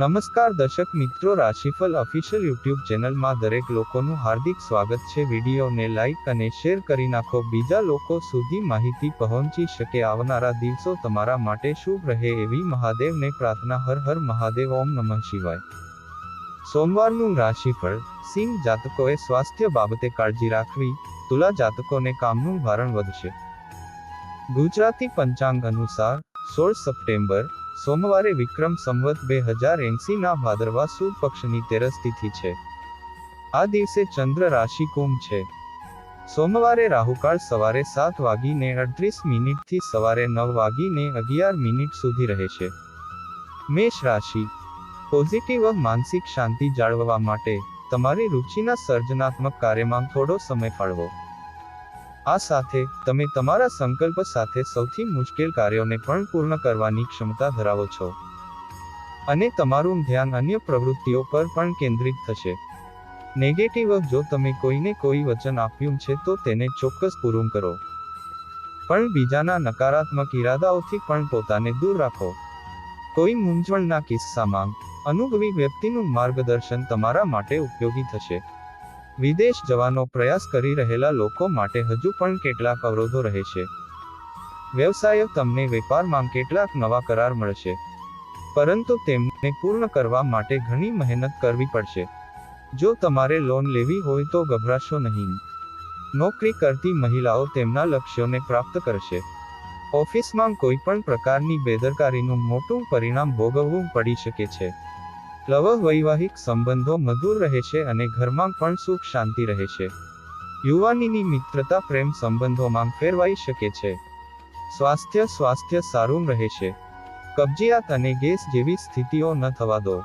નમસ્કાર દર્શક મિત્રો રાશિફળ ઓફિશિયલ યુટ્યુબ ચેનલમાં દરેક લોકોનું હાર્દિક સ્વાગત છે. વિડીયોને લાઇક અને શેર કરી નાખો. બીજા લોકો સુધી માહિતી પહોંચી શકે આવનારા દિવસો તમારા માટે શુભ રહે એવી મહાદેવને પ્રાર્થના. હર હર મહાદેવ, ઓમ નમઃ શિવાય. સોમવારનું રાશિફળ, સિંહ જાતકોએ સ્વાસ્થ્ય બાબતે કાળજી રાખવી, તુલા જાતકોને કામનું ભારણ વધશે. ગુજરાતી પંચાંગ અનુસાર, સોળ સપ્ટેમ્બર સોમવારે વિક્રમ સંવત બે હજાર એંસીના ભાદરવા સુદ પક્ષની તેરસ તિથિ છે. આ દિવસે ચંદ્ર રાશિ કુંભ છે. સોમવારે રાહુકાળ સવારે સાત વાગીને અડત્રીસ મિનિટથી સવારે નવ વાગીને અગિયાર મિનિટ સુધી રહેશે મેષ રાશિ. પોઝિટિવ માનસિક શાંતિ જાળવવા માટે તમારી રુચિના સર્જનાત્મક કાર્યમાં થોડો સમય ફાળવો. આ સાથે તમે તમારા સંકલ્પ સાથે સૌથી મુશ્કેલ કાર્યોને પણ પૂર્ણ કરવાની ક્ષમતા ધરાવો છો. અને તમારું ધ્યાન અન્ય પ્રવૃત્તિઓ પર પણ કેન્દ્રિત થશે. નેગેટિવ જો તમે કોઈને કોઈ વચન આપ્યું છે તો તેને ચોક્કસ પૂરું કરો. પણ બીજાના નકારાત્મક ઈરાદાઓથી પણ પોતાને દૂર રાખો. કોઈ મૂંઝવણના કિસ્સામાં અનુભવી વ્યક્તિનું માર્ગદર્શન તમારા માટે ઉપયોગી થશે. વિદેશ જવાનો પ્રયાસ કરી રહેલા લોકો માટે હજુ પણ કેટલાક અવરોધો રહેશે વ્યવસાયો તમને વેપારમાં કેટલાક નવા કરાર મળશે. પરંતુ તેમને પૂર્ણ કરવા માટે ઘણી મહેનત કરવી પડશે. જો તમારે લોન લેવી હોય તો ગભરાશો નહીં. નોકરી કરતી મહિલાઓ તેમના લક્ષ્યોને પ્રાપ્ત કરશે. ઓફિસમાં કોઈ પણ પ્રકારની બેદરકારીનું મોટું પરિણામ ભોગવવું પડી શકે છે. લવ વૈવાહિક સંબંધો મધુર રહે છે અને ઘરમાં પણ સુખ શાંતિ રહે છે. યુવાનીની મિત્રતા પ્રેમ સંબંધોમાં ફેરવાઈ શકે છે. સ્વાસ્થ્ય સ્વાસ્થ્ય સારું રહે છે. કબજિયાત અને ગેસ જેવી સ્થિતિઓ ન થવા દો.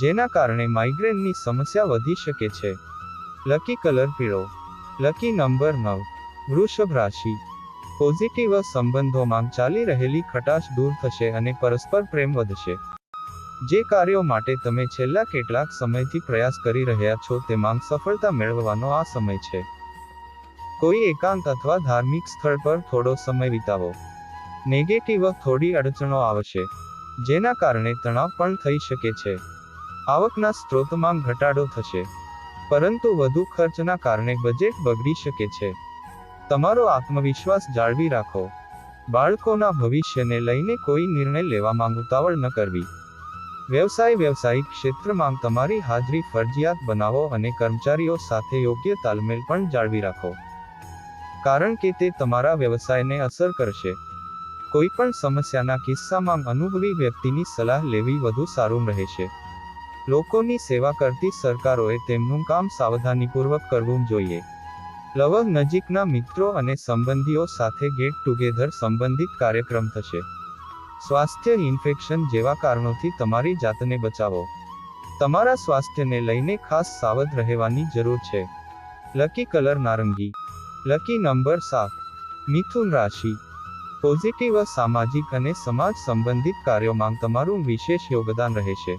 જેના કારણે માઇગ્રેનની સમસ્યા વધી શકે છે. લકી કલર પીળો. લકી નંબર નવ. વૃષભ રાશિ. પોઝિટિવ સંબંધોમાં ચાલી રહેલી ખટાશ દૂર થશે અને પરસ્પર પ્રેમ વધશે. જે કાર્યો માટે તમે છેલ્લા કેટલાક સમયથી પ્રયાસ કરી રહ્યા છો તેમાં સફળતા મેળવવાનો આ સમય છે. કોઈ એકાંત અથવા ધાર્મિક સ્થળ પર થોડો સમય વિતાવો. નેગેટિવ થોડી અડચણો આવશે, જેના કારણે તણાવ પણ થઈ શકે છે. આવકના સ્ત્રોતમાં ઘટાડો થશે, પરંતુ વધુ ખર્ચના કારણે બજેટ બગડી શકે છે. તમારો આત્મવિશ્વાસ જાળવી રાખો. બાળકોના ભવિષ્યને લઈને કોઈ નિર્ણય લેવામાં ઉતાવળ ન કરવી. વ્યવસાય વ્યવસાયિક ક્ષેત્રમાં તમારી હાજરી ફરજિયાત બનાવો અને કર્મચારીઓ સાથે યોગ્ય તાલમેલ પણ જાળવી રાખો. કારણ કે તે તમારા વ્યવસાયને અસર કરશે. કોઈ પણ સમસ્યાના કિસ્સામાં અનુભવી વ્યક્તિની સલાહ લેવી વધુ સારું રહેશે. લોકોની સેવા કરતી સરકારોએ તેમનું કામ સાવધાનીપૂર્વક કરવું જોઈએ. લવ નજીકના મિત્રો અને સંબંધીઓ સાથે ગેટ ટુગેધર સંબંધિત કાર્યક્રમ થશે. સ્વાસ્થ્ય ઇન્ફેક્શન જેવા કારણોથી તમારી જાતને બચાવો. તમારા સ્વાસ્થ્યને લઈને ખાસ સાવધ રહેવાની જરૂર છે. લકી કલર નારંગી. લકી નંબર સાત. મિથુન રાશિ. પોઝિટિવ સામાજિક અને સમાજ સંબંધિત કાર્યોમાં તમારું વિશેષ યોગદાન રહેશે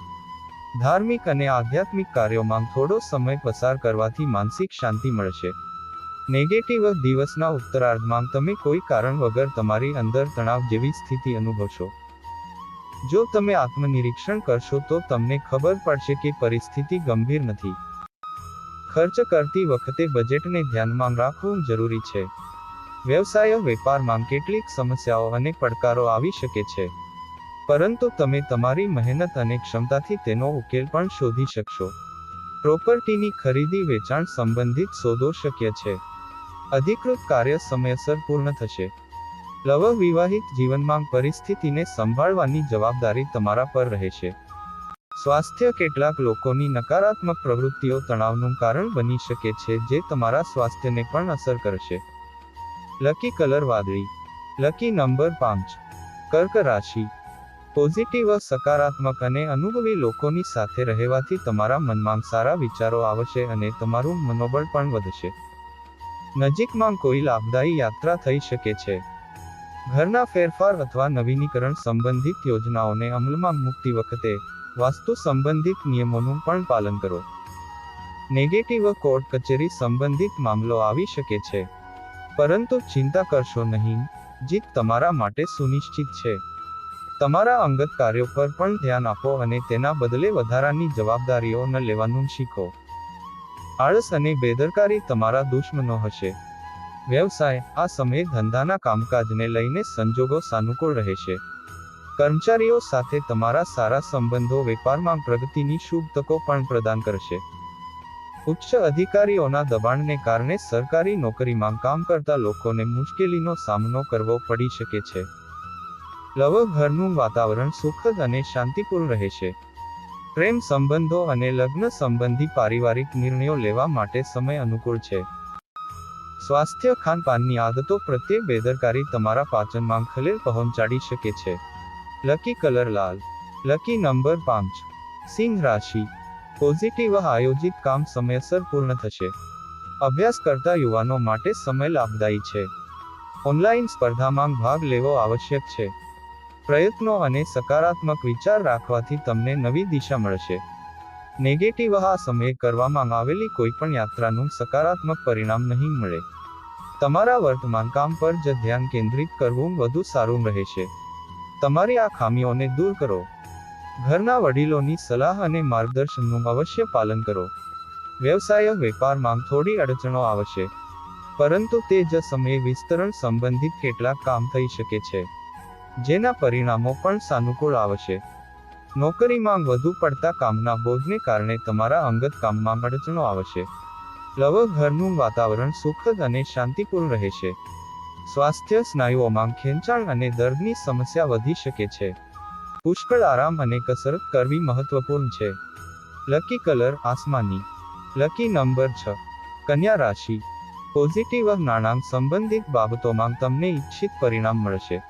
ધાર્મિક અને આધ્યાત્મિક કાર્યોમાં થોડો સમય પસાર કરવાથી માનસિક શાંતિ મળશે નેગેટિવ દિવસના ઉત્તરાર્ધમાં તમે કોઈ કારણ વગર તમારી અંદર તણાવ જેવી સ્થિતિ અનુભવશો. જો તમે આત્મનિરીક્ષણ કરશો તો તમને ખબર પડશે કે પરિસ્થિતિ ગંભીર નથી. ખર્ચ કરતી વખતે બજેટને ધ્યાનમાં રાખવું જરૂરી છે. વ્યવસાય, વેપારમાં કેટલીક સમસ્યાઓ અને પડકારો આવી શકે છે. પરંતુ તમે તમારી મહેનત અને ક્ષમતાથી તેનો ઉકેલ પણ શોધી શકશો. પ્રોપર્ટીની ખરીદી વેચાણ સંબંધિત સોદો શક્ય છે. અધિકૃત કાર્ય સમયસર પૂર્ણ થશે. લવ વિવાહિત જીવનમાં પરિસ્થિતિને સંભાળવાની જવાબદારી તમારા પર રહેશે સ્વાસ્થ્ય કેટલાક લોકોની નકારાત્મક પ્રવૃત્તિઓ તણાવનું કારણ બની શકે છે જે તમારા સ્વાસ્થ્યને પણ અસર કરશે. લકી કલર વાદળી. લકી નંબર પાંચ. કર્ક રાશિ. પોઝિટિવ, સકારાત્મક અને અનુભવી લોકોની સાથે રહેવાથી તમારા મનમાં સારા વિચારો આવશે અને તમારું મનોબળ પણ વધશે. નજીકમાં કોઈ લાભદાયી યાત્રા થઈ શકે છે. ઘરના ફેરફાર અથવા નવીનીકરણ સંબંધિત યોજનાઓને અમલમાં મૂકતી વખતે વાસ્તુ સંબંધિત નિયમોનું પણ પાલન કરો. નેગેટિવ કોર્ટ કચેરી સંબંધિત મામલો આવી શકે છે. પરંતુ ચિંતા કરશો નહીં, જીત તમારા માટે સુનિશ્ચિત છે. તમારા અંગત કાર્યો પર પણ ધ્યાન આપો અને તેના બદલે વધારાની જવાબદારીઓ ન લેવાનું શીખો. આળસ અને બેદરકારી તમારા દુશ્મનો હશે. વ્યવસાય, આ સમયે ધંધાના કામકાજને લઈને સંજોગો સાનુકૂળ રહેશે. કર્મચારીઓ સાથે તમારા સારા સંબંધો વેપારમાં પ્રગતિની શુભ તકો પણ પ્રદાન કરશે. ઉચ્ચ અધિકારીઓના દબાણને કારણે સરકારી નોકરીમાં કામ કરતા લોકોને મુશ્કેલીનો સામનો કરવો પડી શકે છે. લવ ઘરનું વાતાવરણ સુખદ અને શાંતિપૂર્ણ રહેશે. પ્રેમ સંબંધો અને લગ્ન સંબંધી પારિવારિક નિર્ણયો લેવા માટે સમય અનુકૂળ છે. સ્વાસ્થ્ય ખાનપાનની આદતો પ્રત્યે બેદરકારી તમારા પાચનમાં ખલેલ પહોંચાડી શકે છે. લકી કલર લાલ, લકી નંબર પાંચ, સિંહ રાશિ, પોઝિટિવ આયોજિત કામ સમયસર પૂર્ણ થશે. અભ્યાસ કરતા યુવાનો માટે સમય લાભદાયી છે. ઓનલાઈન સ્પર્ધામાં ભાગ લેવો આવશ્યક છે. પ્રયત્નો અને સકારાત્મક વિચાર રાખવાથી તમને નવી દિશા મળશે. નેગેટિવ આ સમયે કરવામાં આવેલી કોઈપણ યાત્રાનું સકારાત્મક પરિણામ નહીં મળે. તમારા વર્તમાન કામ પર જ ધ્યાન કેન્દ્રિત કરવું વધુ સારું રહેશે. તમારી આ ખામીઓને દૂર કરો. ઘરના વડીલોની સલાહ અને માર્ગદર્શનનું અવશ્ય પાલન કરો. વ્યવસાય, વેપારમાં થોડી અડચણો આવશે. પરંતુ તે જ સમયે વિસ્તરણ સંબંધિત કેટલાક કામ થઈ શકે છે. જેના પરિણામો પણ સાનુકૂળ આવશે. નોકરીમાં વધુ પડતા કામના બોજને કારણે તમારા અંગત કામમાં અડચણો આવશે. લવ ઘરનું વાતાવરણ સુખદ અને શાંતિપૂર્ણ રહેશે. સ્વાસ્થ્ય સ્નાયુઓમાં ખેંચાણ અને દર્દની સમસ્યા વધી શકે છે. પુષ્કળ આરામ અને કસરત કરવી મહત્વપૂર્ણ છે. લકી કલર આસમાની. લકી નંબર છ. કન્યા રાશિ. પોઝિટિવ નાણાં સંબંધિત બાબતોમાં તમને ઈચ્છિત પરિણામ મળશે.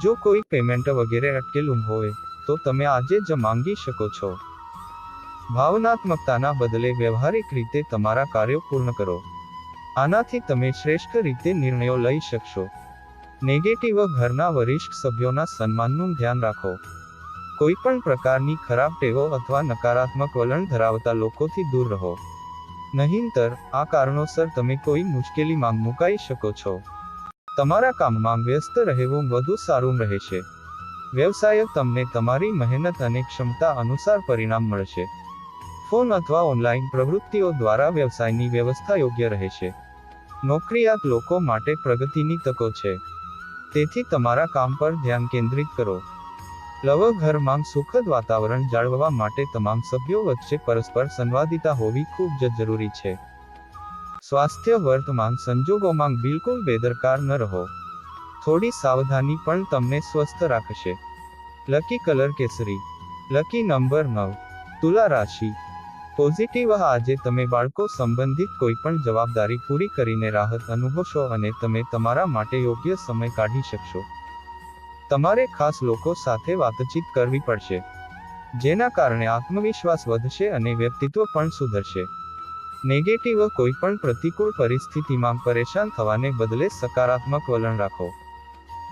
જો કોઈ પેમેન્ટ વગેરે અટકેલું હોય, તો તમે આજે જ માંગી શકો છો. ભાવનાત્મકતાના બદલે વ્યવહારિક રીતે તમારા કાર્યો પૂર્ણ કરો. આનાથી તમે શ્રેષ્ઠ રીતે નિર્ણયો લઈ શકશો. નેગેટિવ ઘરના વરિષ્ઠ સભ્યોના સન્માનનું ધ્યાન રાખો. કોઈ પણ પ્રકારની ખરાબ ટેવો અથવા નકારાત્મક વલણ ધરાવતા લોકોથી દૂર રહો. નહીંતર, આ કારણોસર તમે કોઈ મુશ્કેલીમાં મુકાઈ શકો છો. તમારા કામમાં વ્યસ્ત રહેવું વધુ સારું રહેશે વ્યવસાય તમને તમારી મહેનત અને ક્ષમતા અનુસાર પરિણામ મળશે. ફોન અથવા ઓનલાઈન પ્રવૃત્તિઓ દ્વારા વ્યવસાયની વ્યવસ્થા યોગ્ય રહેશે નોકરીયાત લોકો માટે પ્રગતિની તકો છે. તેથી તમારા કામ પર ધ્યાન કેન્દ્રિત કરો. લવ ઘરમાં સુખદ વાતાવરણ જાળવવા માટે તમામ સભ્યો વચ્ચે પરસ્પર સંવાદિતા હોવી ખૂબ જ જરૂરી છે. સ્વાસ્થ્ય વર્તમાન સંજોગોમાં બિલકુલ બેદરકાર ન રહો. થોડી સાવધાની પણ તમને સ્વસ્થ રાખશે. લકી કલર કેસરી. લકી નંબર નવ. તુલા રાશિ. પોઝિટિવ આજે તમે બાળકો સંબંધિત કોઈ પણ જવાબદારી પૂરી કરીને રાહત અનુભવશો અને તમે તમારા માટે યોગ્ય સમય કાઢી શકશો. તમારે ખાસ લોકો સાથે વાતચીત કરવી પડશે. જેના કારણે આત્મવિશ્વાસ વધશે અને વ્યક્તિત્વ પણ સુધરશે. નેગેટિવ કોઈ પણ પ્રતિકૂળ પરિસ્થિતિમાં પરેશાન થવાને બદલે સકારાત્મક વલણ રાખો.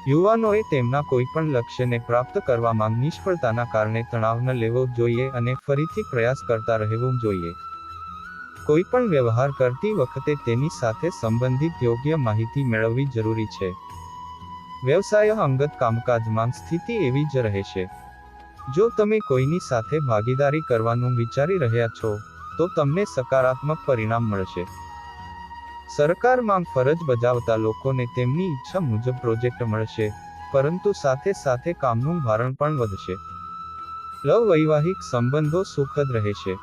યુવાનોએ તેમના કોઈ પણ લક્ષ્યને પ્રાપ્ત કરવામાં નિષ્ફળતાના કારણે તણાવ ન લેવો જોઈએ અને ફરીથી પ્રયાસ કરતા રહેવું જોઈએ. કોઈ પણ વ્યવહાર કરતી વખતે તેની સાથે સંબંધિત યોગ્ય માહિતી મેળવવી જરૂરી છે. વ્યવસાય અંગત કામકાજમાં સ્થિતિ એવી જ રહેશે. જો તમે કોઈની સાથે ભાગીદારી કરવાનું વિચારી રહ્યા છો તો તમને સકારાત્મક પરિણામ મળશે. સરકારમાં ફરજ બજાવતા લોકોને તેમની ઈચ્છા મુજબ પ્રોજેક્ટ મળશે, પરંતુ સાથે સાથે કામનું ભારણ પણ વધશે. લવ વૈવાહિક સંબંધો સુખદ રહેશે.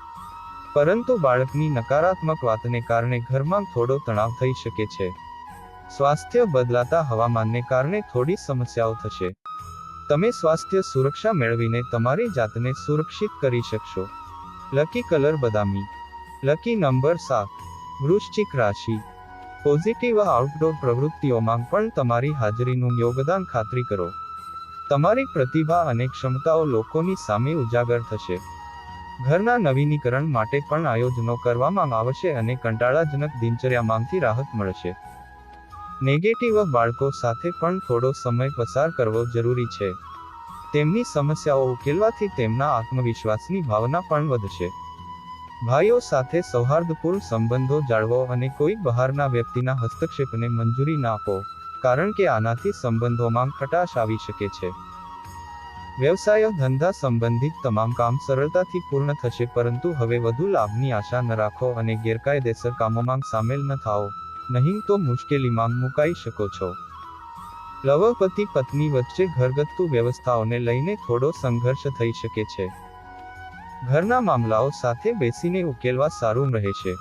પરંતુ બાળકની નકારાત્મક વાતને કારણે ઘરમાં થોડો તણાવ થઈ શકે છે. સ્વાસ્થ્ય બદલાતા હવામાનને કારણે થોડી સમસ્યાઓ થશે. તમે સ્વાસ્થ્ય સુરક્ષા મેળવીને તમારી જાતને સુરક્ષિત કરી શકશો. લકી કલર બદામી લકી નંબર સાત વૃશ્ચિક રાશિ પોઝિટિવ આઉટડોર પ્રવૃત્તિઓમાં પણ તમારી હાજરીનું યોગદાન ખાતરી કરો તમારી પ્રતિભા અને ક્ષમતાઓ લોકોની સામે ઉજાગર થશે ઘરના નવીનીકરણ માટે પણ આયોજનો કરવામાં આવશે અને કંટાળાજનક દિનચર્યામાંથી રાહત મળશે. નેગેટિવ બાળકો સાથે પણ થોડો સમય પસાર કરવો જરૂરી છે. તેમની સમસ્યાઓ ઉકેલવાથી તેમના આત્મવિશ્વાસની ભાવના પણ વધશે. ભાઈઓ સાથે સૌહાર્દપૂર્ણ સંબંધો જાળવો અને કોઈ બહારના વ્યક્તિના હસ્તક્ષેપને મંજૂરી ના આપો, કારણ કે આનાથી સંબંધોમાં ખટાશ આવી શકે છે. વ્યવસાયો ધંધા સંબંધિત તમામ કામ સરળતાથી પૂર્ણ થશે, પરંતુ હવે વધુ લાભની આશા ન રાખો અને ગેરકાયદેસર કામોમાં સામેલ ન થાઓ. નહીં તો મુશ્કેલીમાં મુકાઈ શકો છો. લવ પતિ પત્ની વચ્ચે ઘરગથ્થુ વ્યવસ્થાઓને લઈને થોડો સંઘર્ષ થઈ શકે છે. ઘરના મામલાઓ સાથે બેસીને ઉકેલવા સારું રહેશે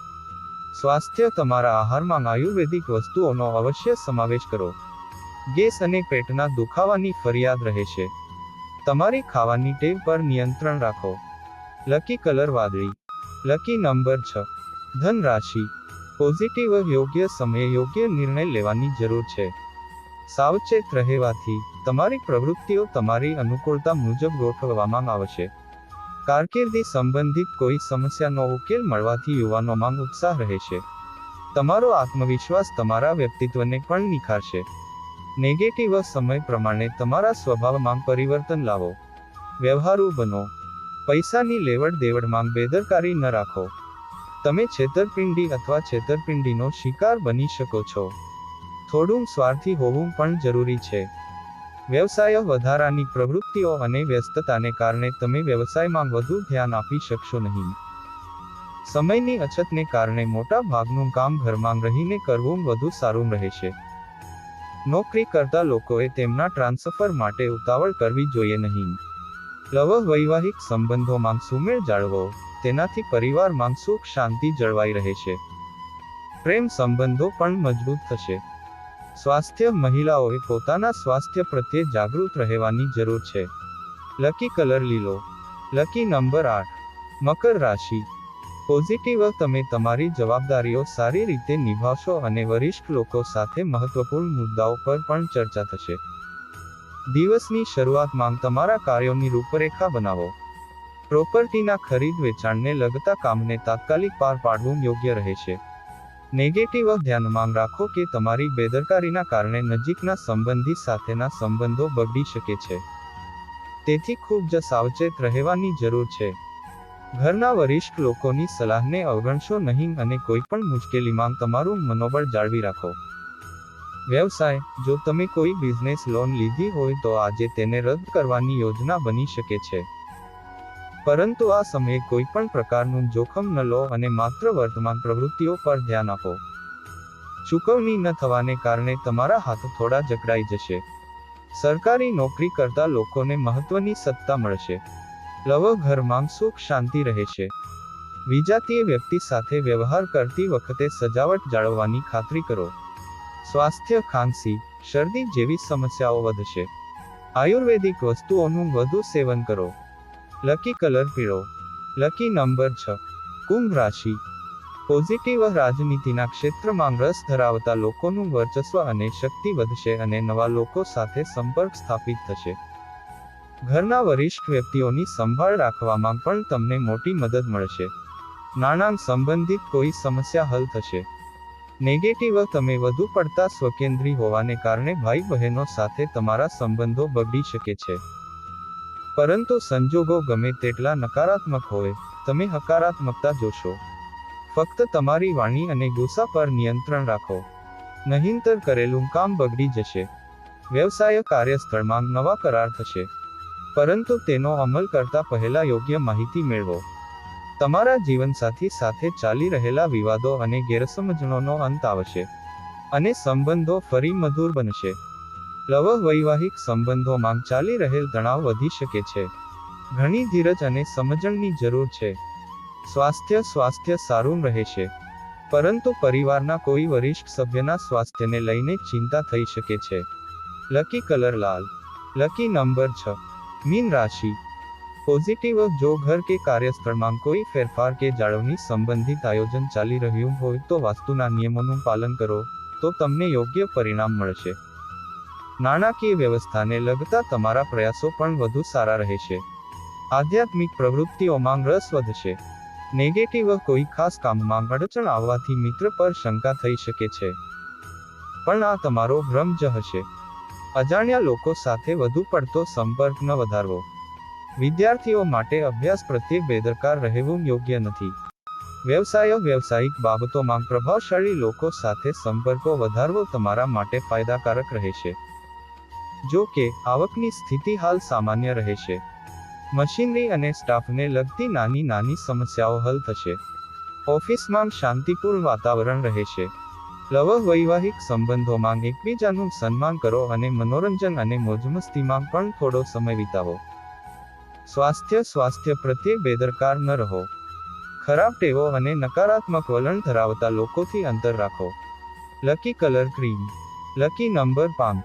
સ્વાસ્થ્ય તમારા આહારમાં આયુર્વેદિક વસ્તુઓનો અવશ્ય સમાવેશ કરો. ગેસ અને પેટના દુખાવાની ફરિયાદ રહેશે તમારી ખાવાની ટેવ પર નિયંત્રણ રાખો. લકી કલર વાદળી. લકી નંબર છ. ધન રાશિ પોઝિટિવ યોગ્ય સમયે યોગ્ય નિર્ણય લેવાની જરૂર છે. સાવચેત રહેવાથી તમારી પ્રવૃત્તિઓ તમારી અનુકૂળતા મુજબ ગોઠવવામાં આવશે. કારકિર્દી સંબંધિત કોઈ સમસ્યાનો ઉકેલ મળવાથી યુવાનોમાં ઉત્સાહ રહેશે. તમારો આત્મવિશ્વાસ તમારા વ્યક્તિત્વને પણ નિખારશે. નેગેટિવ સમય પ્રમાણે તમારા સ્વભાવમાં પરિવર્તન લાવો. વ્યવહારુ બનો. પૈસાની લેવડ દેવડમાં બેદરકારી ન રાખો. તમે છેતરપિંડી અથવા છેતરપિંડીનો શિકાર બની શકો છો. થોડું સ્વાર્થી હોવું પણ જરૂરી છે. વ્યવસાય વધારાની પ્રવૃત્તિઓ અને વ્યસ્તતાને કારણે તમે વ્યવસાયમાં વધુ ધ્યાન આપી શકશો નહીં. સમયની અછતને કારણે મોટા ભાગનું કામ ઘરમાં રહીને કરવું વધુ સારું રહેશે. નોકરી કરતા લોકોએ તેમના ટ્રાન્સફર માટે ઉતાવળ કરવી જોઈએ નહીં. લવ વૈવાહિક સંબંધોમાં સુમેળ જાળવો, તેનાથી પરિવારમાં સુખ શાંતિ જળવાઈ રહેશે. પ્રેમ સંબંધો પણ મજબૂત થશે. સ્વાસ્થ્ય મહિલાઓએ પોતાના સ્વાસ્થ્ય પ્રત્યે જાગૃત રહેવાની જરૂર છે. લકી કલર લીલો. લકી નંબર આઠ. મકર રાશિ. પોઝિટિવ તમે તમારી જવાબદારીઓ સારી રીતે નિભાવશો અને વરિષ્ઠ લોકો સાથે મહત્વપૂર્ણ મુદ્દાઓ પર પણ ચર્ચા થશે. દિવસની શરૂઆતમાં તમારા કાર્યોની રૂપરેખા બનાવો. પ્રોપર્ટીના ખરીદ વેચાણને લગતા કામને તાત્કાલિક પાર પાડવું યોગ્ય રહેશે. નેગેટિવ ધ્યાનમાં રાખો કે તમારી બેદરકારીના કારણે નજીકના સંબંધી સાથેના સંબંધો બગડી શકે છે. તેથી ખૂબ જ સાવચેત રહેવાની જરૂર છે. ઘરના વરિષ્ઠ લોકોની સલાહને અવગણશો નહીં અને કોઈ પણ મુશ્કેલીમાં તમારું મનોબળ જાળવી રાખો. વ્યવસાય, જો તમે કોઈ બિઝનેસ લોન લીધી હોય તો આજે તેને રદ કરવાની યોજના બની શકે છે. પરંતુ આ સમયે કોઈ પણ પ્રકારનું જોખમ ન લો અને માત્ર વર્તમાન પ્રવૃત્તિઓ પર ધ્યાન આપો. ચૂકવણી ન થવાને કારણે તમારા હાથ થોડા જકડાઈ જશે. સરકારી નોકરી કરતા લોકોને મહત્વની સત્તા મળશે. લવ ઘરમાં સુખ શાંતિ રહેશે વિજાતીય વ્યક્તિ સાથે વ્યવહાર કરતી વખતે સજાવટ જાળવવાની ખાતરી કરો. સ્વાસ્થ્ય ખાંસી, શરદી જેવી સમસ્યાઓ વધશે. આયુર્વેદિક વસ્તુઓનું વધુ સેવન કરો. લકી કલર પીળો લકી નંબર છ. કુંભ રાશિ. પોઝિટિવ રાજનીતિના ક્ષેત્રમાં રસ ધરાવતા લોકોનું વર્ચસ્વ અને શક્તિ વધશે અને નવા લોકો સાથે સંપર્ક સ્થાપિત થશે. ઘરના વરિષ્ઠ વ્યક્તિઓની સંભાળ રાખવામાં પણ તમને મોટી મદદ મળશે. નાણાં સંબંધિત કોઈ સમસ્યા હલ થશે. નેગેટિવ તમે વધુ પડતા સ્વકેન્દ્રી હોવાને કારણે ભાઈ બહેનો સાથે તમારા સંબંધો બગડી શકે છે. પરંતુ સંજોગો ગમે તેટલા નકારાત્મક હોય, તમે હકારાત્મકતા જોશો. ફક્ત તમારી વાણી અને ગુસ્સા પર નિયંત્રણ રાખો. નહીંતર કરેલું કામ બગડી જશે. વ્યવસાય કાર્યસ્થળમાં નવા કરાર થશે. પરંતુ તેનો અમલ કરતા પહેલા યોગ્ય માહિતી મેળવો. તમારા જીવનસાથી સાથે ચાલી રહેલા વિવાદો અને ગેરસમજણોનો અંત આવશે. અને સંબંધો ફરી મધુર બનશે. લવ વૈવાહિક સંબંધોમાં ચાલી રહેલ તણાવ વધી શકે છે. ઘણી ધીરજ અને સમજણની જરૂર છે. સ્વાસ્થ્ય સ્વાસ્થ્ય સારું રહેશે પરંતુ પરિવારના કોઈ વરિષ્ઠ સભ્યના સ્વાસ્થ્યને લઈને ચિંતા થઈ શકે છે. લકી કલર લાલ. લકી નંબર છ. મીન રાશિ. પોઝિટિવ જો ઘર કે કાર્યસ્થળમાં કોઈ ફેરફાર કે જાળવણી સંબંધિત આયોજન ચાલી રહ્યું હોય તો વાસ્તુના નિયમોનું પાલન કરો, તો તમને યોગ્ય પરિણામ મળશે. નાણાકીય વ્યવસ્થાને લગતા તમારા પ્રયાસો પણ વધુ સારા રહેશે. આધ્યાત્મિક પ્રવૃત્તિઓમાં રસ વધશે. નેગેટિવ કોઈ ખાસ કામમાં અડચણ આવવાથી મિત્ર પર શંકા થઈ શકે છે. પણ આ તમારો ભ્રમ જ હશે. અજાણ્યા લોકો સાથે વધુ પડતો સંપર્ક ન વધારવો. વિદ્યાર્થીઓ માટે અભ્યાસ પ્રત્યે બેદરકાર રહેવું યોગ્ય નથી. વ્યવસાયો વ્યવસાયિક બાબતોમાં પ્રભાવશાળી લોકો સાથે સંપર્કો વધારવો તમારા માટે ફાયદાકારક રહેશે. જો કે, આવકની સ્થિતિ હાલ સામાન્ય રહેશે. મશીનરી અને સ્ટાફને લગતી નાની નાની સમસ્યાઓ હલ થશે. ઓફિસમાં શાંતિપૂર્ણ વાતાવરણ રહેશે. લવ વૈવાહિક સંબંધોમાં એકબીજાનું સન્માન કરો અને મનોરંજન અને મોજમસ્તીમાં પણ થોડો સમય વિતાવો. સ્વાસ્થ્ય સ્વાસ્થ્ય પ્રત્યે બેદરકાર ન રહો. ખરાબ ટેવો અને નકારાત્મક વલણ ધરાવતા લોકોથી અંતર રાખો. Lucky colour cream. Lucky number પાંચ.